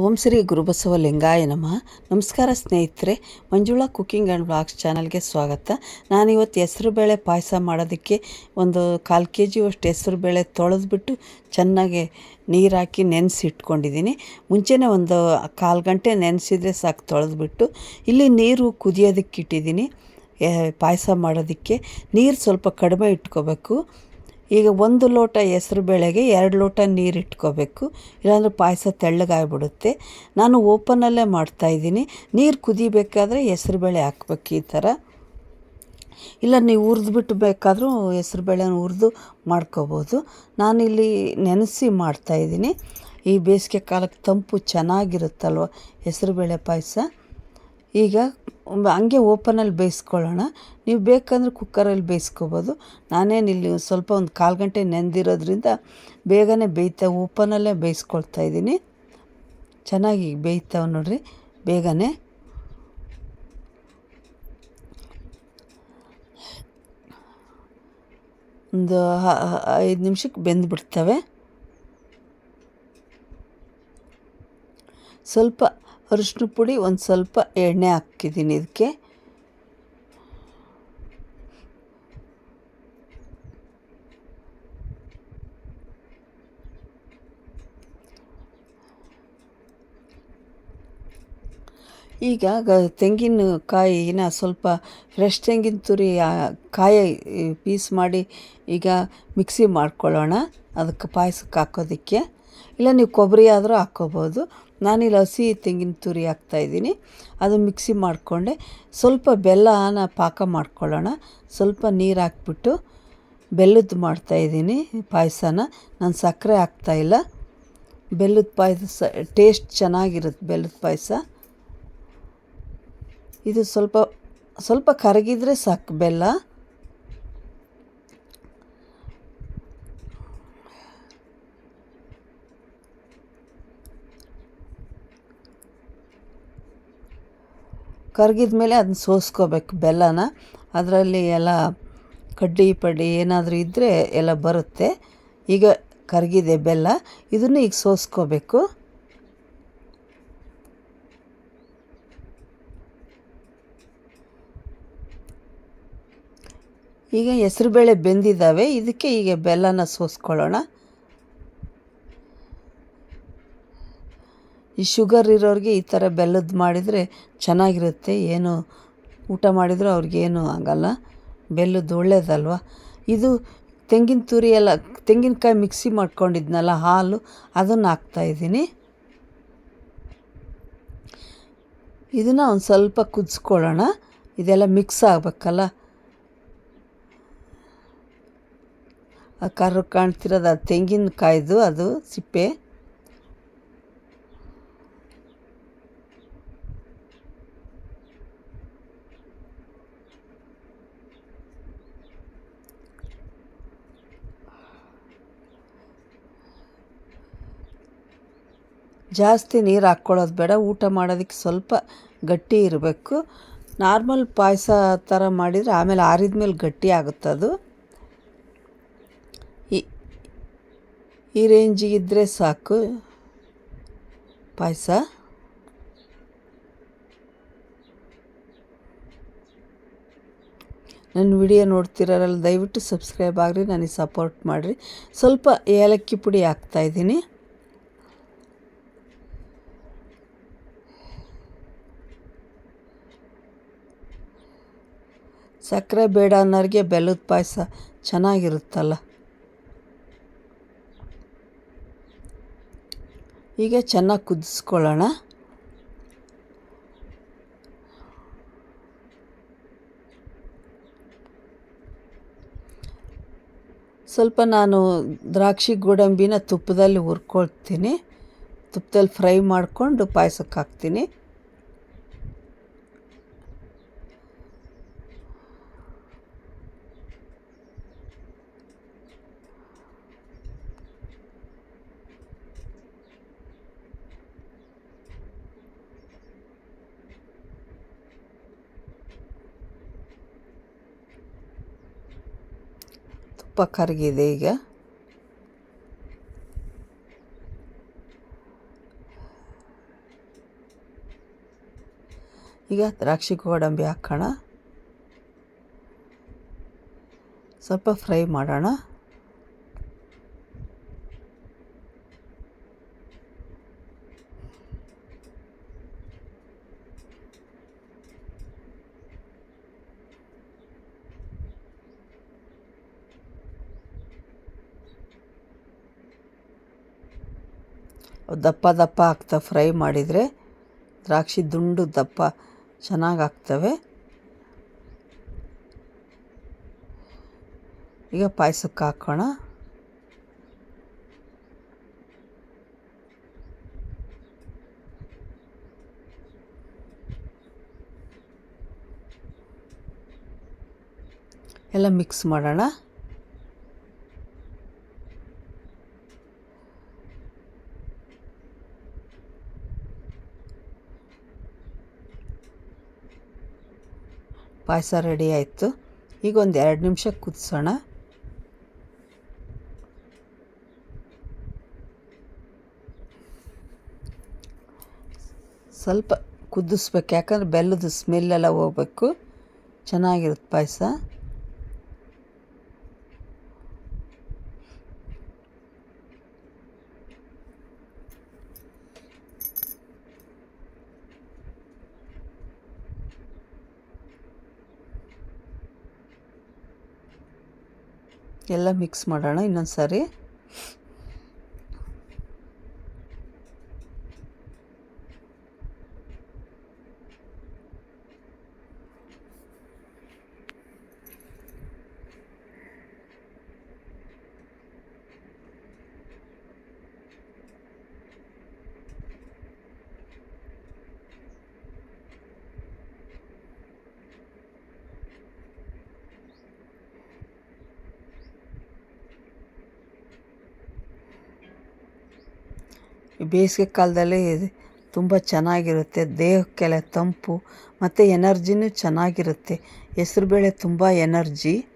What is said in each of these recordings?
ಓಂ ಶ್ರೀ ಗುರುಬಸವ ಲಿಂಗಾಯ ನಮಃ. ನಮಸ್ಕಾರ ಸ್ನೇಹಿತರೆ, ಮಂಜುಳಾ ಕುಕ್ಕಿಂಗ್ ಆ್ಯಂಡ್ ಬ್ಲಾಗ್ಸ್ ಚಾನಲ್ಗೆ ಸ್ವಾಗತ. ನಾನಿವತ್ತು ಹೆಸ್ರುಬೇಳೆ ಪಾಯಸ ಮಾಡೋದಕ್ಕೆ ಒಂದು ಕಾಲು ಕೆ ಜಿಯಷ್ಟು ಹೆಸರುಬೇಳೆ ತೊಳೆದ್ಬಿಟ್ಟು ಚೆನ್ನಾಗಿ ನೀರು ಹಾಕಿ ನೆನೆಸಿಟ್ಕೊಂಡಿದ್ದೀನಿ. ಮುಂಚೆನೇ ಒಂದು ಕಾಲು ಗಂಟೆ ನೆನೆಸಿದ್ರೆ ಸಾಕು ತೊಳೆದ್ಬಿಟ್ಟು. ಇಲ್ಲಿ ನೀರು ಕುದಿಯೋದಕ್ಕೆ ಇಟ್ಟಿದ್ದೀನಿ. ಪಾಯಸ ಮಾಡೋದಕ್ಕೆ. ನೀರು ಸ್ವಲ್ಪ ಕಡಿಮೆ ಇಟ್ಕೋಬೇಕು. ಈಗ ಒಂದು ಲೋಟ ಹೆಸ್ರು ಬೇಳೆಗೆ ಎರಡು ಲೋಟ ನೀರು ಇಟ್ಕೋಬೇಕು. ಇಲ್ಲಾಂದ್ರೆ ಪಾಯಸ ತೆಳ್ಳಗಾಗ್ಬಿಡುತ್ತೆ. ನಾನು ಓಪನಲ್ಲೇ ಮಾಡ್ತಾಯಿದ್ದೀನಿ ನೀರು ಕುದಿಬೇಕಾದ್ರೆ ಹೆಸ್ರು ಬೇಳೆ ಹಾಕ್ಬೇಕು ಈ ಥರ. ಇಲ್ಲ, ನೀವು ಹುರಿದ್ಬಿಟ್ಟು ಬೇಕಾದರೂ ಹೆಸ್ರು ಬೇಳೆನ ಹುರಿದು ಮಾಡ್ಕೋಬೋದು. ನಾನಿಲ್ಲಿ ನೆನೆಸಿ ಮಾಡ್ತಾಯಿದ್ದೀನಿ ಈ ಬೇಸಿಗೆ ಕಾಲಕ್ಕೆ ತಂಪು ಚೆನ್ನಾಗಿರುತ್ತಲ್ವ ಹೆಸ್ರುಬೇಳೆ ಪಾಯಸ? ಈಗ ಹಂಗೆ ಓಪನಲ್ಲಿ ಬೇಯಿಸ್ಕೊಳ್ಳೋಣ. ನೀವು ಬೇಕಂದ್ರೆ ಕುಕ್ಕರಲ್ಲಿ ಬೇಯಿಸ್ಕೊಬೋದು. ನಾನೇನು ಇಲ್ಲಿ ಸ್ವಲ್ಪ ಒಂದು ಕಾಲು ಗಂಟೆ ನೆಂದಿರೋದ್ರಿಂದ ಬೇಗನೆ ಬೇಯ್ತಾ ಓಪನಲ್ಲೇ ಬೇಯಿಸ್ಕೊಳ್ತಾ ಇದ್ದೀನಿ. ಚೆನ್ನಾಗಿ ಬೇಯ್ತಾವೆ ನೋಡಿರಿ, ಬೇಗನೆ. ಒಂದು ಐದು ನಿಮಿಷಕ್ಕೆ ಬೆಂದುಬಿಡ್ತವೆ ಸ್ವಲ್ಪ ಅರಿಶಿನ ಪುಡಿ ಒಂದು ಸ್ವಲ್ಪ ಎಣ್ಣೆ ಹಾಕಿದ್ದೀನಿ ಇದಕ್ಕೆ ಈಗ ಗ ತೆಂಗಿನಕಾಯಿನ ಸ್ವಲ್ಪ ಫ್ರೆಶ್ ತೆಂಗಿನ ತುರಿ ಕಾಯಿ ಪೀಸ್ ಮಾಡಿ ಈಗ ಮಿಕ್ಸಿ ಮಾಡ್ಕೊಳ್ಳೋಣ. ಅದಕ್ಕೆ ಪಾಯಸಕ್ಕೆ ಹಾಕೋದಕ್ಕೆ. ಇಲ್ಲ, ನೀವು ಕೊಬ್ಬರಿ ಆದರೂ ಹಾಕ್ಕೋಬೋದು ನಾನಿಲ್ಲಿ ಹಸಿ ತೆಂಗಿನ ತುರಿ ಹಾಕ್ತಾಯಿದ್ದೀನಿ ಅದು ಮಿಕ್ಸಿ ಮಾಡಿಕೊಂಡೆ. ಸ್ವಲ್ಪ ಬೆಲ್ಲನ ಪಾಕ ಮಾಡ್ಕೊಳ್ಳೋಣ. ಸ್ವಲ್ಪ ನೀರು ಹಾಕ್ಬಿಟ್ಟು ಬೆಲ್ಲದ್ದು ಮಾಡ್ತಾಯಿದ್ದೀನಿ ಪಾಯಸನ. ನಾನು ಸಕ್ಕರೆ ಹಾಕ್ತಾಯಿಲ್ಲ ಬೆಲ್ಲದ ಪಾಯಸ, ಟೇಸ್ಟ್ ಚೆನ್ನಾಗಿರುತ್ತೆ ಬೆಲ್ಲದ ಪಾಯಸ. ಇದು ಸ್ವಲ್ಪ ಸ್ವಲ್ಪ ಕರಗಿದರೆ ಸಾಕು ಬೆಲ್ಲ. ಕರಗಿದ ಮೇಲೆ ಅದನ್ನ ಸೋಸ್ಕೋಬೇಕು, ಬೆಲ್ಲನ. ಅದರಲ್ಲಿ ಎಲ್ಲ ಕಡ್ಡಿ ಪಡ್ಡಿ ಏನಾದರೂ ಇದ್ದರೆ ಎಲ್ಲ ಬರುತ್ತೆ. ಈಗ ಕರಗಿದೆ ಬೆಲ್ಲ, ಇದನ್ನು ಈಗ ಸೋಸ್ಕೋಬೇಕು. ಈಗ ಹೆಸರುಬೇಳೆ ಬೆಂದಿದ್ದಾವೆ, ಇದಕ್ಕೆ ಈಗ ಬೆಲ್ಲನ ಸೋಸ್ಕೊಳ್ಳೋಣ. ಈ ಶುಗರ್ ಇರೋರಿಗೆ ಈ ಥರ ಬೆಲ್ಲದ್ದು ಮಾಡಿದರೆ ಚೆನ್ನಾಗಿರುತ್ತೆ, ಏನು ಊಟ ಮಾಡಿದರೂ ಅವ್ರಿಗೇನು ಆಗಲ್ಲ. ಬೆಲ್ಲದ್ದು ಒಳ್ಳೇದಲ್ವ? ಇದು ತೆಂಗಿನ ತುರಿ ಎಲ್ಲ, ತೆಂಗಿನಕಾಯಿ ಮಿಕ್ಸಿ ಮಾಡ್ಕೊಂಡಿದ್ನಲ್ಲ, ಹಾಲು, ಅದನ್ನು ಹಾಕ್ತಾಯಿದ್ದೀನಿ ಇದನ್ನು ಒಂದು ಸ್ವಲ್ಪ ಕುದಿಸ್ಕೊಳ್ಳೋಣ. ಇದೆಲ್ಲ ಮಿಕ್ಸ್ ಆಗಬೇಕಲ್ಲ. ಆ ಕರು ಕಾಣ್ತಿರೋದು ಆ ತೆಂಗಿನಕಾಯ್ದು, ಅದು ಸಿಪ್ಪೆ. ಜಾಸ್ತಿ ನೀರು ಹಾಕ್ಕೊಳ್ಳೋದು ಬೇಡ, ಊಟ ಮಾಡೋದಕ್ಕೆ ಸ್ವಲ್ಪ ಗಟ್ಟಿ ಇರಬೇಕು. ನಾರ್ಮಲ್ ಪಾಯಸ ಥರ ಮಾಡಿದರೆ ಆಮೇಲೆ ಆರಿದ ಮೇಲೆ ಗಟ್ಟಿ ಆಗುತ್ತೆ ಅದು. ಈ ರೇಂಜಿಗಿದ್ದರೆ ಸಾಕು ಪಾಯಸ. ನನ್ನ ವಿಡಿಯೋ ನೋಡ್ತಿರೋರಲ್ಲಿ ದಯವಿಟ್ಟು ಸಬ್ಸ್ಕ್ರೈಬ್ ಆಗಿರಿ, ನನಗೆ ಸಪೋರ್ಟ್ ಮಾಡಿರಿ. ಸ್ವಲ್ಪ ಏಲಕ್ಕಿ ಪುಡಿ ಹಾಕ್ತಾಯಿದ್ದೀನಿ ಸಕ್ಕರೆ ಬೇಡ ಅನ್ನೋರಿಗೆ ಬೆಲ್ಲದ ಪಾಯಸ ಚೆನ್ನಾಗಿರುತ್ತಲ್ಲ. ಈಗ ಚೆನ್ನಾಗಿ ಕುದಿಸ್ಕೊಳ್ಳೋಣ. ಸ್ವಲ್ಪ ನಾನು ದ್ರಾಕ್ಷಿ ಗೋಡಂಬಿನ ತುಪ್ಪದಲ್ಲಿ ಹುರ್ಕೊಳ್ತೀನಿ. ತುಪ್ಪದಲ್ಲಿ ಫ್ರೈ ಮಾಡಿಕೊಂಡು ಪಾಯಸಕ್ಕೆ ಹಾಕ್ತೀನಿ. ಸ್ವಲ್ಪ ಕರಗಿದೆ ಈಗ. ಈಗ ದ್ರಾಕ್ಷಿ ಗೋಡಂಬಿ ಹಾಕೋಣ. ಸ್ವಲ್ಪ ಫ್ರೈ ಮಾಡೋಣ. ದಪ್ಪ ದಪ್ಪ ಆಗ್ತಾ ಫ್ರೈ ಮಾಡಿದರೆ ದ್ರಾಕ್ಷಿ ದುಂಡು ದಪ್ಪ ಚೆನ್ನಾಗಿ ಆಗ್ತವೆ ಈಗ ಪಾಯಸಕ್ಕೆ ಹಾಕೋಣ. ಎಲ್ಲ ಮಿಕ್ಸ್ ಮಾಡೋಣ. ಪಾಯಸ ರೆಡಿ ಆಯಿತು. ಈಗ ಒಂದು ಎರಡು ನಿಮಿಷ ಕುದಿಸೋಣ. ಸ್ವಲ್ಪ ಕುದಿಸ್ಬೇಕು, ಯಾಕಂದ್ರೆ ಬೆಲ್ಲದ ಸ್ಮೆಲ್ಲೆಲ್ಲ ಹೋಗ್ಬೇಕು. ಚೆನ್ನಾಗಿರುತ್ತೆ ಪಾಯಸ. ಎಲ್ಲ ಮಿಕ್ಸ್ ಮಾಡೋಣ ಇನ್ನೊಂದು ಸಾರಿ ಬೇಸಿಗೆ ಕಾಲದಲ್ಲಿ ತುಂಬ ಚೆನ್ನಾಗಿರುತ್ತೆ. ದೇಹಕ್ಕೆಲ್ಲ ತಂಪು ಮತ್ತು ಎನರ್ಜಿನೂ ಚೆನ್ನಾಗಿರುತ್ತೆ. ಹೆಸ್ರು ಬೇಳೆ ತುಂಬ ಎನರ್ಜಿ.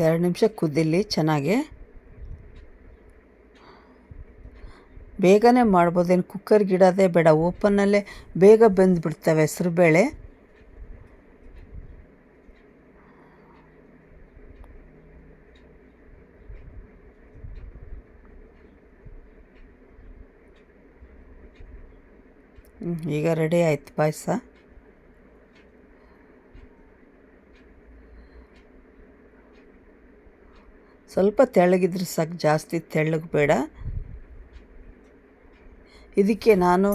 ಎರಡು ನಿಮಿಷ ಕುದಿಲಿ ಚೆನ್ನಾಗಿ. ಬೇಗನೆ ಮಾಡ್ಬೋದೇನು? ಕುಕ್ಕರ್ ಗಿಡದೇ ಬೇಡ. ಓಪನ್ನಲ್ಲೇ ಬೇಗ ಬೆಂದುಬಿಡ್ತವೆ ಹೆಸ್ರುಬೇಳೆ. ಈಗ ರೆಡಿ ಆಯ್ತು ಪಾಯಸ. ಸ್ವಲ್ಪ ತೆಳ್ಳಗಿದ್ರೆ ಸಾಕು, ಜಾಸ್ತಿ ತೆಳ್ಳಗೆ ಬೇಡ ಇದಕ್ಕೆ ನಾನು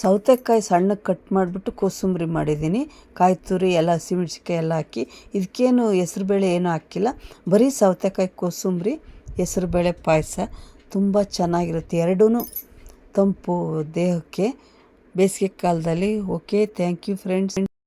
ಸೌತೆಕಾಯಿ ಸಣ್ಣಗೆ ಕಟ್ ಮಾಡಿಬಿಟ್ಟು ಕೋಸಂಬರಿ ಮಾಡಿದ್ದೀನಿ. ಕಾಯಿ ತುರಿ ಎಲ್ಲ ಹಸಿಮೆಣ್ಸಿಕಾಯಿ ಎಲ್ಲ ಹಾಕಿ. ಇದಕ್ಕೇನು ಹೆಸ್ರುಬೇಳೆ ಏನೂ ಹಾಕಿಲ್ಲ. ಬರೀ ಸೌತೆಕಾಯಿ, ಕೋಸಂಬರಿ ಹೆಸ್ರುಬೇಳೆ ಪಾಯಸ. ತುಂಬ ಚೆನ್ನಾಗಿರುತ್ತೆ. ಎರಡೂ ತಂಪು ದೇಹಕ್ಕೆ. ಬೇಸಿಗೆ ಕಾಲದಲ್ಲಿ, ಓಕೆ, ಥ್ಯಾಂಕ್ ಯು ಫ್ರೆಂಡ್ಸ್.